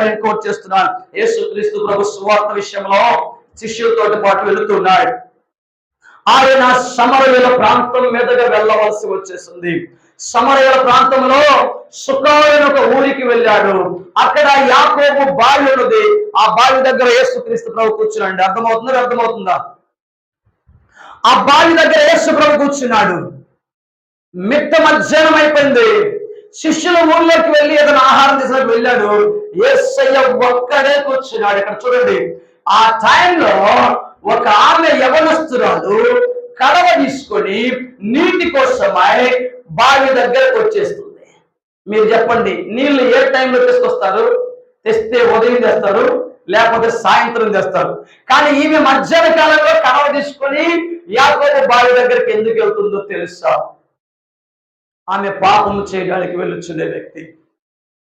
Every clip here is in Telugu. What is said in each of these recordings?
నేను కోట్ చేస్తున్నాను. యేసుక్రీస్తు ప్రభు సువార్త విషయంలో శిష్యులతో పాటు వెళుతున్నాడు. ఆయన సమరయుల ప్రాంతం మీదుగా వెళ్ళవలసి వచ్చేసింది. సమరయుల ప్రాంతంలో సుఖమైన ఒక ఊరికి వెళ్ళాడు. అక్కడ యాకోబు బావి ఉన్నది. ఆ బావి దగ్గర యేసుక్రీస్తు ప్రభు కూర్చున్నాడు అర్థమవుతుందా? అర్థమవుతుందా? ఆ బావి దగ్గర యేసు ప్రభు కూర్చున్నాడు. మిట్ట మధ్యాహ్నం అయిపోయింది. శిష్యులు ఊళ్ళోకి వెళ్ళి ఏదైనా ఆహారం తీసుకు వెళ్ళాడు. ఏసయ్య ఒక్కడే కూర్చున్నాడు. ఇక్కడ చూడండి. ఆ టైంలో ఒక ఆమె యవనస్తురాలు కడవ తీసుకొని నీటి కోసమై బావి దగ్గరకు వచ్చేస్తుంది. మీరు చెప్పండి నీళ్ళు ఏ టైంలో తీసుకొస్తారు? తెస్తే ఉదయం తెస్తారు లేకపోతే సాయంత్రం తెస్తారు. కానీ ఈమె మధ్యాహ్న కాలంలో కడవ తీసుకొని యాకపోతే బావి దగ్గరికి ఎందుకు వెళ్తుందో తెలుసా? ఆమె పాపము చేయడానికి వెళ్ళొచ్చుండే వ్యక్తి.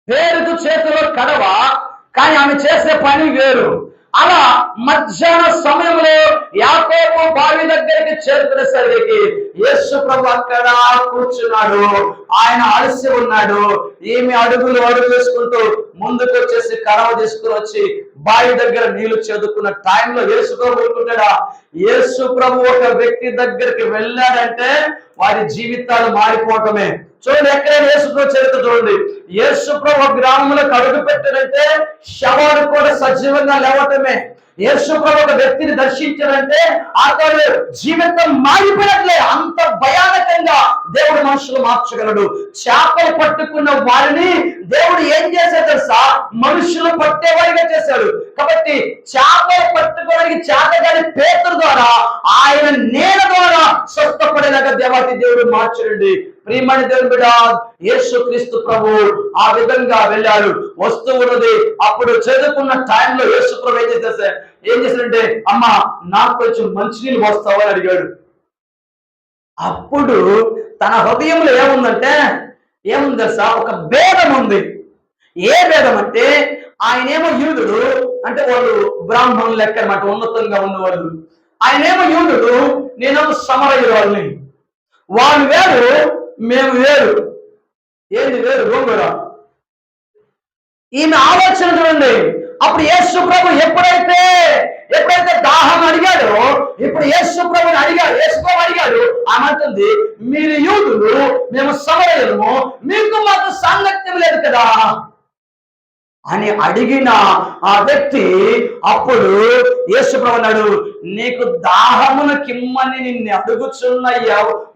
పేరుకు చేతిలో కడవ కానీ ఆమె చేసే పని వేరు. అలా మధ్యాహ్న సమయంలో యాకోబు బావి దగ్గరికి చేరుకునేసరికి యేసు ప్రభు అక్కడ కూర్చున్నాడు. ఆయన అలసి ఉన్నాడు. ఈమె అడుగులు అడుగు వేసుకుంటూ ముందుకు వచ్చేసి కరవ తీసుకుని వచ్చి బావి దగ్గర నీళ్ళు చదువుకున్న టైంలో యేసు ప్రభు ఊరుకుంటాడా యేసు ప్రభు ఒక వ్యక్తి దగ్గరికి వెళ్ళాడంటే వారి జీవితాలు మారిపోవటమే. చూడండి ఎక్కడైనా యేసుప్రభు చరిత్ర చూడండి. యేసుప్రభు గ్రామంలో అడుగు పెట్టాడంటే శవాలు కూడా సజీవంగా లేవటమే. యేసుప్రభు ఒక వ్యక్తిని దర్శించారంటే అతడు జీవితం మారిపోయినట్లే అంత భయానకంగా దేవుడు మనుషులు మార్చగలడు. చేపలు పట్టుకున్న వారిని దేవుడు ఏం చేశాడు తెలుసా? మనుషులు పట్టేవారిగా చేశాడు. కాబట్టి చేపలు పట్టుకోవడానికి చేతగాని పేతురు ద్వారా ఆయన నేల ద్వారా స్వస్థపడేలాగా దేవాతి దేవుడు మార్చడండి ప్రియమణి దేవుని బిడ యేసు క్రీస్తు ప్రభు ఆ విధంగా వెళ్ళాడు. వస్తూ ఉన్నది అప్పుడు చదువుకున్న టైంలో యేసు ప్రభు ఏం చేసేసా ఏం చేశాడంటే అమ్మ నాకు కొంచెం మంచినీళ్ళు వస్తావు అని అడిగాడు. అప్పుడు తన హృదయంలో ఏముందంటే ఏముంది తెలుసా? ఒక భేదం ఉంది. ఏ భేదం అంటే ఆయనేమో యూదుడు అంటే వాళ్ళు బ్రాహ్మణులు లెక్క అన్నమాట ఉన్నతంగా ఉన్నవాళ్ళు. ఆయనేమో యూదుడు నేనేమో సమరయ్య వాళ్ళని వాళ్ళు వేరు మేము వేరు. ఏంది వేరు? గోంగూర ఈమె ఆలోచన చూడండి. అప్పుడు యేసు ప్రభు ఎప్పుడైతే ఎప్పుడైతే దాహం అడిగాడో ఇప్పుడు యేసు ప్రభుని అడిగాడు యేసు ప్రభు అడిగాడు ఆమె అంటుంది మీరు యూదులు మేము సమరయులము మీకు మాకు సాంగత్యం లేదు కదా. అని అడిగిన ఆ వ్యక్తి అప్పుడు యేసుప్రవన్నాడు నీకు దాహమును కిమ్మని నిన్ను అడుగుచున్న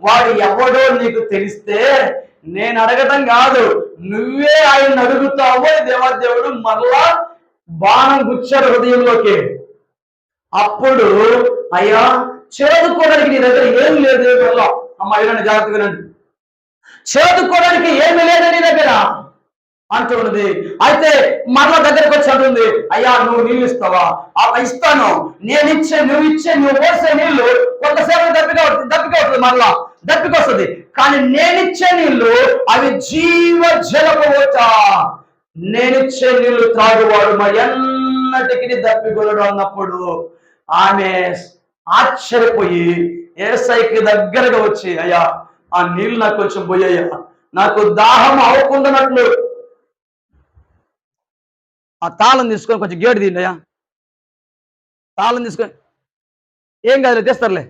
వాడు ఎవడో నీకు తెలిస్తే నేను అడగటం కాదు నువ్వే ఆయన అడుగుతావో దేవాదేవుడు మరలా బాణం గుచ్చాడు హృదయంలోకి. అప్పుడు అయ్యా చేదుకోవడానికి నీ దగ్గర ఏం లేదు అమ్మ ఇలాంటి జాగ్రత్తగా చేదుకోవడానికి ఏమి లేదు నీ దగ్గర అంటున్నది అయితే మరల దగ్గరకు వచ్చి అంటుంది అయ్యా నువ్వు నీళ్ళు ఇస్తావా? ఆ, ఇస్తాను. నేను ఇచ్చే నువ్వు ఇచ్చే నువ్వు పోసే నీళ్ళు కొంతసేపు దప్పిక దప్పిక వస్తుంది మరలా. దప్పిక వస్తుంది. కానీ నేనిచ్చే నీళ్ళు అవి జీవ జలపు నేనిచ్చే నీళ్ళు త్రాగువాడు మరి ఎన్నటికి దప్పికొనడు అన్నప్పుడు ఆమె ఆశ్చర్యపోయి ఏసైకి దగ్గరగా వచ్చి అయ్యా ఆ నీళ్ళు నాకు కొంచెం పోయ్యా నాకు దాహం అవ్వకుండానట్లు ఆ తాళం తీసుకొని కొంచెం గేటు తీయండియా తాళం తీసుకొని ఏం కాదులే తీస్తారులే.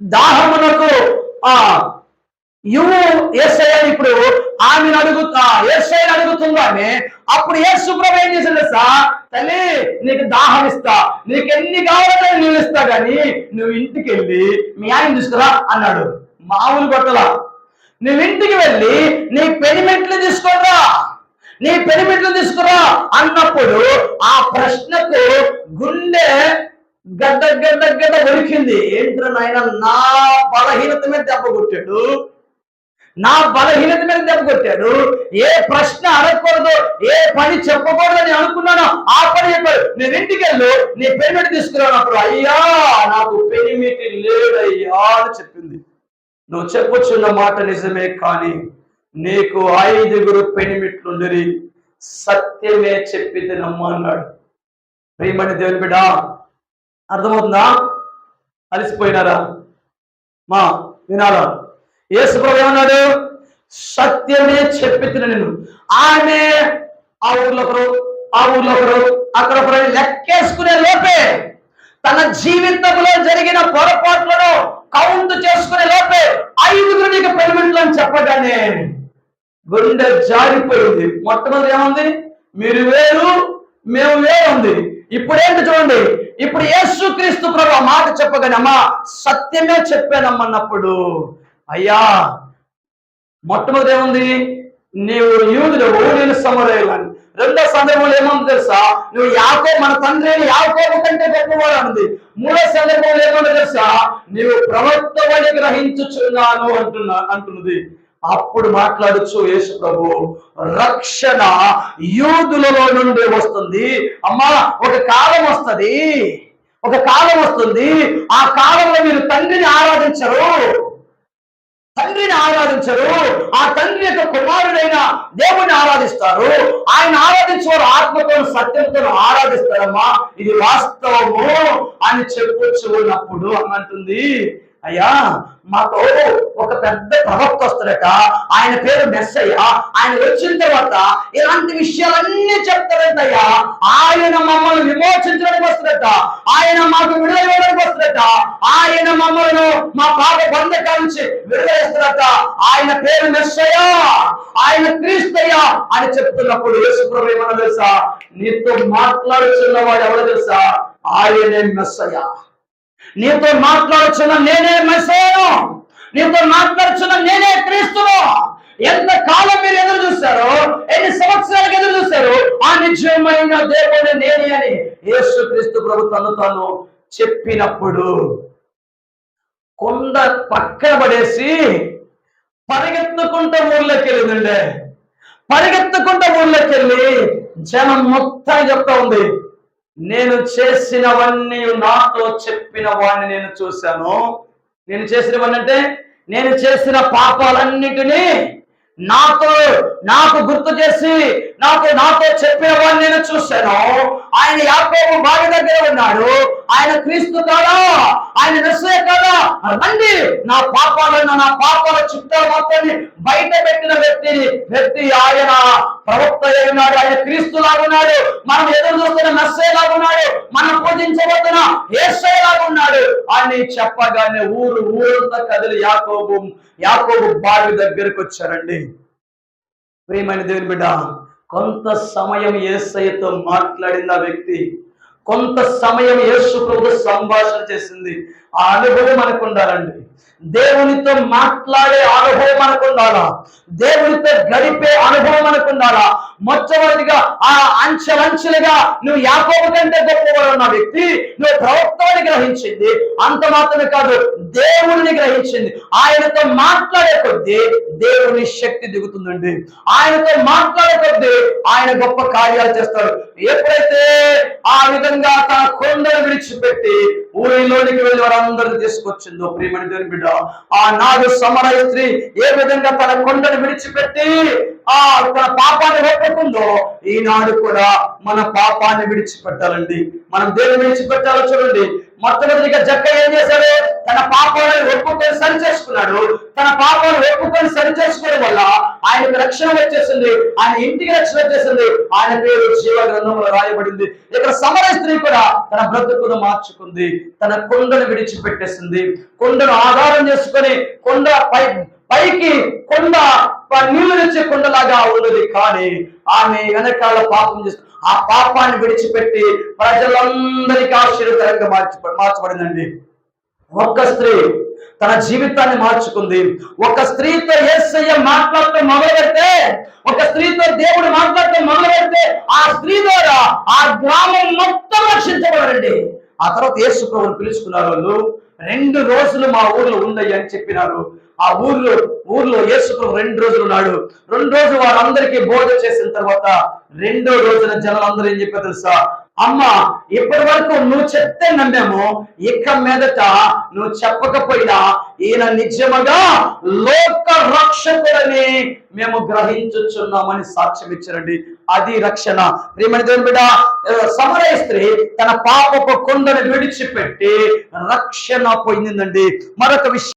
దాహమునకు ఆ యువు ఏసఐ ఇప్పుడు ఆమెను అడుగుతా ఏసఐని అడుగుతుందామె అప్పుడు ఏ శుభ్రం ఏం చేసింది సా తల్లి నీకు దాహం ఇస్తా నీకు ఎన్ని కావాలంటే నీళ్ళు ఇస్తా కానీ నువ్వు ఇంటికి వెళ్ళి మీ ఆయన తీసుకురా అన్నాడు. మామూలు కొట్టలా నువ్వు ఇంటికి వెళ్ళి నీ పెనిమెట్లు తీసుకురా. నీ పెనిమిట్లు తీసుకురా అన్నప్పుడు ఆ ప్రశ్నకు గుండె గడ్డ గడ్డ గడ్డ దొరికింది ఏంట్రా నాయన నా బలహీనత మీద దెబ్బ కొట్టాడు. నా బలహీనత మీద దెబ్బ కొట్టాడు. ఏ ప్రశ్న అడగకూడదు ఏ పని చెప్పకూడదని అనుకున్నాను ఆ పని చెప్పాడు. నేను ఇంటికి వెళ్ళు నీ పెనిమిటి తీసుకురానప్పుడు అయ్యా నాకు పెనిమిటి లేడయ్యా అని చెప్పింది. నువ్వు చెప్పుచున్న మాట నిజమే కానీ నీకు ఐదుగురు పెనిమిట్లుండరి. సత్యమే చెప్పితే నమ్మన్నాడు ప్రియమణి దేవుని బిడ్డ అర్థమవుతుందా? అలసిపోయినారా? మా వినాలా? యేసు ఏమన్నాడు? సత్యమే చెప్పిన నేను. ఆమె ఆ ఊర్లో ఒకరు ఆ ఊర్లో ఒకరు అక్కడ ఒకరు లెక్కేసుకునే లోపే తన జీవితంలో జరిగిన పొరపాట్లను కౌంట్ చేసుకునే లోపే ఐదుగురు నీకు పెనిమిట్లు అని చెప్పగానే గుండె జారిపోయింది. మొట్టమొదటి ఏముంది? మీరు వేరు మేము వేరుంది ఇప్పుడు ఏంటి చూడండి. ఇప్పుడు యేసుక్రీస్తు ప్రభు మాట చెప్పగానే అమ్మా సత్యమే చెప్పానమ్మన్నప్పుడు అయ్యా మొట్టమొదటి ఏముంది? నీవు యూదుడు నేను సమరయ్యాలని రెండో సందర్భంలో ఏముంది తెలుసా? నువ్వు యాకో మన తండ్రిని యాకోబు కంటే గొప్పవాడు అంది మూడో సందర్భంలో ఏమన్నా తెలుసా? నీవు ప్రవర్తవని గ్రహించుచున్నాను అంటున్నా అంటున్నది. అప్పుడు మాట్లాడచ్చు యేసు ప్రభు రక్షణ యూదులలో నుండి వస్తుంది. అమ్మా ఒక కాలం వస్తది. ఒక కాలం వస్తుంది. ఆ కాలంలో మీరు తండ్రిని ఆరాధించరు. తండ్రిని ఆరాధించరు. ఆ తండ్రి యొక్క కుమారుడైన దేవుని ఆరాధిస్తారు. ఆయన ఆరాధించేవారు ఆత్మతో సత్యంతో ఆరాధిస్తారమ్మా. ఇది వాస్తవము అని చెప్పొచ్చు ఉన్నప్పుడు అని అంటుంది అయ్యా మాకు ఒక పెద్ద ప్రవక్త వస్తాడట. ఆయన పేరు మెస్సయ్య. ఆయన వచ్చిన తర్వాత ఇలాంటి విషయాలన్నీ చెప్తాడంటయ్యా ఆయన మమ్మల్ని విమోచించడానికి వస్తాడట. ఆయన మాకు విడుదల ఇవ్వడానికి వస్తాడట. ఆయన మమ్మల్ని మా పాప బంధకాల నుంచి విడుదల ఆయన పేరు మెస్సయ్య. ఆయన క్రీస్తయ్య అని చెప్తున్నప్పుడు యేసుప్రభు ఏమన్నా తెలుసా? నీతో మాట్లాడుతున్నవాడు ఎవడో తెలుసా? ఆయనే మెస్సయ్య. నీతో మాట్లాడుచున్న నేనే మెస్సయ్యను నీతో మాట్లాడుచున్న నేనే క్రీస్తును. ఎంత కాలం మీరు ఎదురు చూశారో ఎన్ని సంవత్సరాలకు ఎదురు చూశారు ఆ నిజమైన దేవుడు నేనే అని యేసు క్రీస్తు ప్రభు తను తాను చెప్పినప్పుడు కొండ పక్కన పడేసి పరిగెత్తుకుంటూ ఊర్లోకి వెళ్ళిందండి. పరిగెత్తుకుంటూ ఊర్లోకి వెళ్ళి జనం మొత్తం చెప్తా ఉంది. నేను చేసినవన్నీ నాతో చెప్పిన వాడిని నేను చూశాను. నేను చేసినవన్నీ అంటే నేను చేసిన పాపాలన్నిటినీ నాతో నాకు గుర్తు చేసి నాకు నాతో చెప్పిన వాడిని నేను చూశాను. ఆయన యాకోబు బావి దగ్గర ఉన్నాడు. ఆయన క్రీస్తు కాదా? ఆయన నిశ్చయ కాదా? రండి. నా పాపాలను నా పాపాల చుట్టాలు మొత్తాన్ని బయట పెట్టిన వ్యక్తిని వ్యక్తి ఆయన ప్రవక్త ఉన్నాడు. ఆయన క్రీస్తు లాగున్నాడు మనం ఎదురు చూస్తున్న మెస్సే లాగున్నాడు మనం పూజించబోతున్న ఏసై లాగున్నాడు అని చెప్పగానే ఊరు ఊరంతా కదిలి యాకోబు యాకోబు బావి దగ్గరకు వచ్చారండి. ప్రియమైన దేవుని బిడ్డ కొంత సమయం ఏసయ్యతో మాట్లాడిన వ్యక్తి కొంత సమయం యేసు ప్రభు సంభాషణ చేసింది. ఆ అనుభవం మనకు ఉండాలండి. దేవునితో మాట్లాడే అనుభవం మనకు ఉండాలా? దేవునితో గడిపే అనుభవం మనకు ఉండాలా? మొట్టమొదటిగా ఆ అంచెలంచెలుగా నువ్వు యాకోబు కంటే గొప్పవాడు ఉన్న వ్యక్తి నువ్వు ప్రవక్తని గ్రహించింది. అంత మాత్రమే కాదు దేవుడిని గ్రహించింది. ఆయనతో మాట్లాడే కొద్దీ దేవుని శక్తి దిగుతుందండి. ఆయనతో మాట్లాడే కొద్దీ ఆయన గొప్ప కార్యాలు చేస్తాడు. ఎప్పుడైతే ఆ విధంగా తన కొండను విడిచిపెట్టి ఊరిలోనికి వెళ్ళి వారందరిని తీసుకొచ్చిందో ప్రియమణి దేవుని బిడ్డ ఆ నాడు సమరయ స్త్రీ ఏ విధంగా తన కొండను విడిచిపెట్టి ఆ తన పాపాన్ని ఒప్పుకుందో ఈనాడు కూడా మన పాపాన్ని విడిచిపెట్టాలండి. మనం దేని విడిచిపెట్టాలో చూడండి. మొట్టమొదటిగా జక్క ఏం చేశాడు? తన పాపాలను ఒప్పుకొని సరి చేసుకున్నాడు. తన పాపాలను ఒప్పుకొని సరి చేసుకోవడం వల్ల ఆయనకు రక్షణ వచ్చేసింది. ఆయన ఇంటికి రక్షణ వచ్చేసింది. ఆయన పేరు జీవ గ్రంథంలో రాయబడింది. ఇక్కడ సమర స్త్రీ కూడా తన బ్రతుకును మార్చుకుంది. తన కొండను విడిచిపెట్టేసింది. కొండను ఆధారం చేసుకొని కొండ పై పైకి కొండ నీళ్ళు తెచ్చే కొండలాగా ఉన్నది కానీ ఆమె వెనకాల పాపం చేస్తుంది ఆ పాపాన్ని విడిచిపెట్టి ప్రజలందరికీ ఆశీర్వకరంగా మార్చి మార్చబడిందండి. ఒక్క స్త్రీ తన జీవితాన్ని మార్చుకుంది. ఒక స్త్రీతో ఏసయ్య మాట్లాడటం మొదలు పెడితే ఒక స్త్రీతో దేవుడు మాట్లాడటం మొదలు పెడితే ఆ స్త్రీ ద్వారా ఆ గ్రామం మొత్తం రక్షించబడండి ఆ తర్వాత యేసు ప్రభుని పిలుచుకున్నారు. వాళ్ళు రెండు రోజులు మా ఊర్లో ఉండయి అని చెప్పినారు. ఆ ఊర్లో ఊర్లో యేసుప్రభు రెండు రోజులు ఉన్నాడు. రెండు రోజులు వారందరికీ బోధ చేసిన తర్వాత రెండో రోజున జనాలందరూ ఏం చెప్పారు తెలుసా? అమ్మ ఇప్పటి వరకు నువ్వు చెప్తే నమ్మాము. ఇక మీదట నువ్వు చెప్పకపోయినా ఈయన నిజముగా లోక రక్షకుడని మేము గ్రహించుచున్నామని సాక్ష్యం ఇచ్చారండి. అది రక్షణ. ప్రియమణి దేవుని బిడ్డ సమరయ స్త్రీ తన పాపపు కొండను విడిచిపెట్టి రక్షణ పొందిందండి. మరొక విషయం